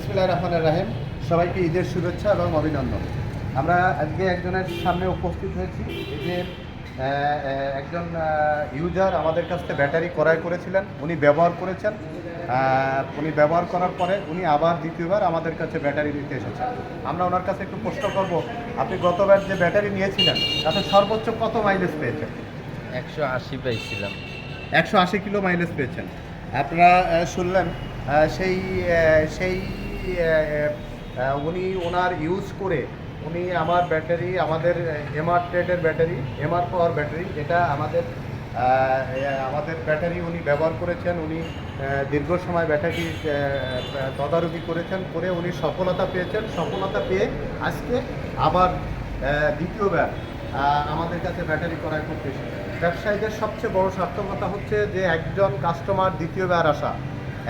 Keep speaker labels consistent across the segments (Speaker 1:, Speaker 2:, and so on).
Speaker 1: বিসমিল্লাহ রহমান রাহিম। সবাইকে ঈদের শুভেচ্ছা এবং অভিনন্দন। আমরা আজকে একজনের সামনে উপস্থিত হয়েছি। এই যে একজন ইউজার আমাদের কাছ থেকে ব্যাটারি ক্রয় করেছিলেন উনি ব্যবহার করেছেন। উনি ব্যবহার করার পরে উনি আবার দ্বিতীয়বার আমাদের কাছে ব্যাটারি নিতে এসেছেন। আমরা ওনার কাছে একটু প্রশ্ন করব আপনি গতবার যে ব্যাটারি নিয়েছিলেন তাতে সর্বোচ্চ কত মাইলেজ পেয়েছেন?
Speaker 2: একশো আশি পাইছিলাম
Speaker 1: একশো আশি কিলো মাইলেজ পেয়েছেন। আপনারা শুনলেন সেই সেই উনি ওনার ইউজ করে উনি আমার ব্যাটারি আমাদের এমআর ট্রেডের ব্যাটারি এমআর পাওয়ার ব্যাটারি এটা আমাদের আমাদের ব্যাটারি উনি ব্যবহার করেছেন, উনি দীর্ঘ সময় ব্যাটারি তদারকি করেছেন, করে উনি সফলতা পেয়েছেন, সফলতা পেয়ে আজকে আবার দ্বিতীয়বার আমাদের কাছে ব্যাটারি করায় খুব বেশি। ব্যবসায়ীদের সবচেয়ে বড় সার্থকতা হচ্ছে যে একজন কাস্টমার দ্বিতীয়বার আসা।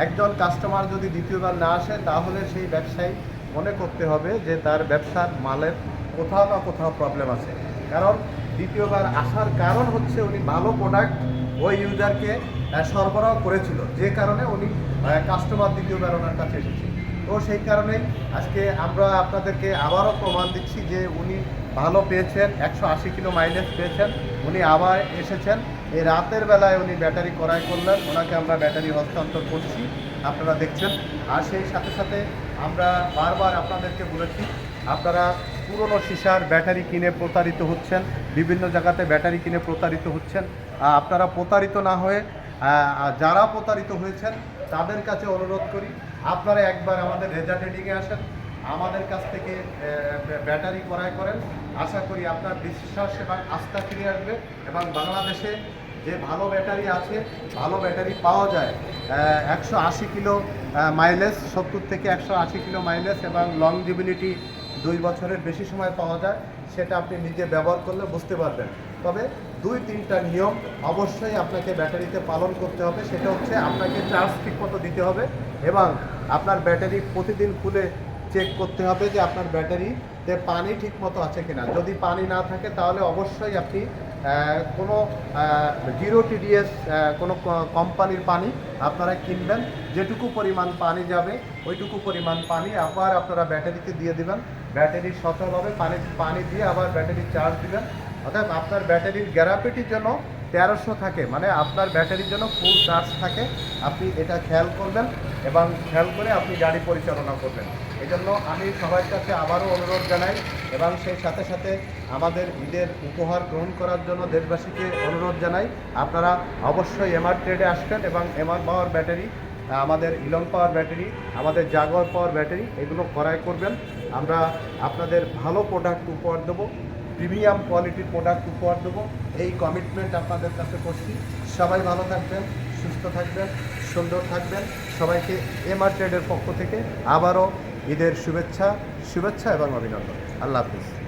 Speaker 1: একজন কাস্টমার যদি দ্বিতীয়বার না আসে, তাহলে সেই ব্যবসায়ী মনে করতে হবে যে তার ব্যবসার মালের কোথাও না কোথাও প্রবলেম আছে। কারণ দ্বিতীয়বার আসার কারণ হচ্ছে উনি ভালো প্রোডাক্ট ওই ইউজারকে সরবরাহ করেছিল। যে কারণে উনি কাস্টমার দ্বিতীয়বার ওনার কাছে এসেছে। তো সেই কারণে আজকে আমরা আপনাদেরকে আবারও প্রমাণ দিচ্ছি যে উনি ভালো পেয়েছেন, একশো আশি কিলো মাইলেজ পেয়েছেন, উনি আবার এসেছেন। এই রাতের বেলায় উনি ব্যাটারি ক্রয় করলেন, ওনাকে আমরা ব্যাটারি হস্তান্তর করছি, আপনারা দেখছেন। আর সেই সাথে সাথে আমরা বারবার আপনাদেরকে বলেছি, আপনারা পুরনো সীসার ব্যাটারি কিনে প্রতারিত হচ্ছেন, বিভিন্ন জায়গাতে ব্যাটারি কিনে প্রতারিত হচ্ছেন। আপনারা প্রতারিত না হয়ে যারা প্রতারিত হয়েছেন, তাদের কাছে অনুরোধ করি, আপনারা একবার আমাদের রেজাল্ট রেডিংয়ে আসেন। আমাদের কাছ থেকে ব্যাটারি ক্রয় করেন। আশা করি আপনার বিশ্বাস এবং আস্থা ফিরে আসবে এবং বাংলাদেশে যে ভালো ব্যাটারি আছে, ভালো ব্যাটারি পাওয়া যায়। একশো আশি কিলো মাইলেজ সত্তর থেকে একশো আশি কিলো মাইলেজ এবং লং লংজিবিলিটি দুই বছরের বেশি সময় পাওয়া যায়, সেটা আপনি নিজে ব্যবহার করলে বুঝতে পারবেন। তবে দুই তিনটা নিয়ম অবশ্যই আপনাকে ব্যাটারিতে পালন করতে হবে, সেটা হচ্ছে আপনাকে চার্জ ঠিকমতো দিতে হবে এবং আপনার ব্যাটারি প্রতিদিন খুলে চেক করতে হবে যে আপনার ব্যাটারিতে পানি ঠিকমতো আছে কিনা। যদি পানি না থাকে, তাহলে অবশ্যই আপনি কোনো জিরো টিডিএস কোনো কোম্পানির পানি আপনারা কিনবেন। যেটুকু পরিমাণ পানি যাবে, ওইটুকু পরিমাণ পানি আবার আপনারা ব্যাটারিতে দিয়ে দিবেন। ব্যাটারি সচল হবে, পানি পানি দিয়ে আবার ব্যাটারি চার্জ দিবেন। অর্থাৎ আপনার ব্যাটারির গ্যারাপিটির জন্য তেরোশো থাকে মানে আপনার ব্যাটারির জন্য ফুল চার্জ থাকে। আপনি এটা খেয়াল করবেন এবং খেয়াল করে আপনি গাড়ি পরিচালনা করবেন। এজন্য আমি সবার কাছে আবারও অনুরোধ জানাই এবং সেই সাথে সাথে আমাদের ঈদের উপহার গ্রহণ করার জন্য দেশবাসীকে অনুরোধ জানাই। আপনারা অবশ্যই এমআর ট্রেডে আসবেন এবং এমআর পাওয়ার ব্যাটারি, আমাদের ইলং পাওয়ার ব্যাটারি, আমাদের জাগর পাওয়ার ব্যাটারি, এগুলো ক্রয় করবেন। আমরা আপনাদের ভালো প্রোডাক্ট উপহার দেবো। প্রিমিয়াম কোয়ালিটির প্রোডাক্ট উপহার দেবো। এই কমিটমেন্ট আপনাদের কাছে করছি। সবাই ভালো থাকবেন, সুস্থ থাকবেন, সুন্দর থাকবেন। সবাইকে এমআর ট্রেডের পক্ষ থেকে আবারও ঈদের শুভেচ্ছা শুভেচ্ছা এবং অভিনন্দন। আল্লাহ হাফিজ।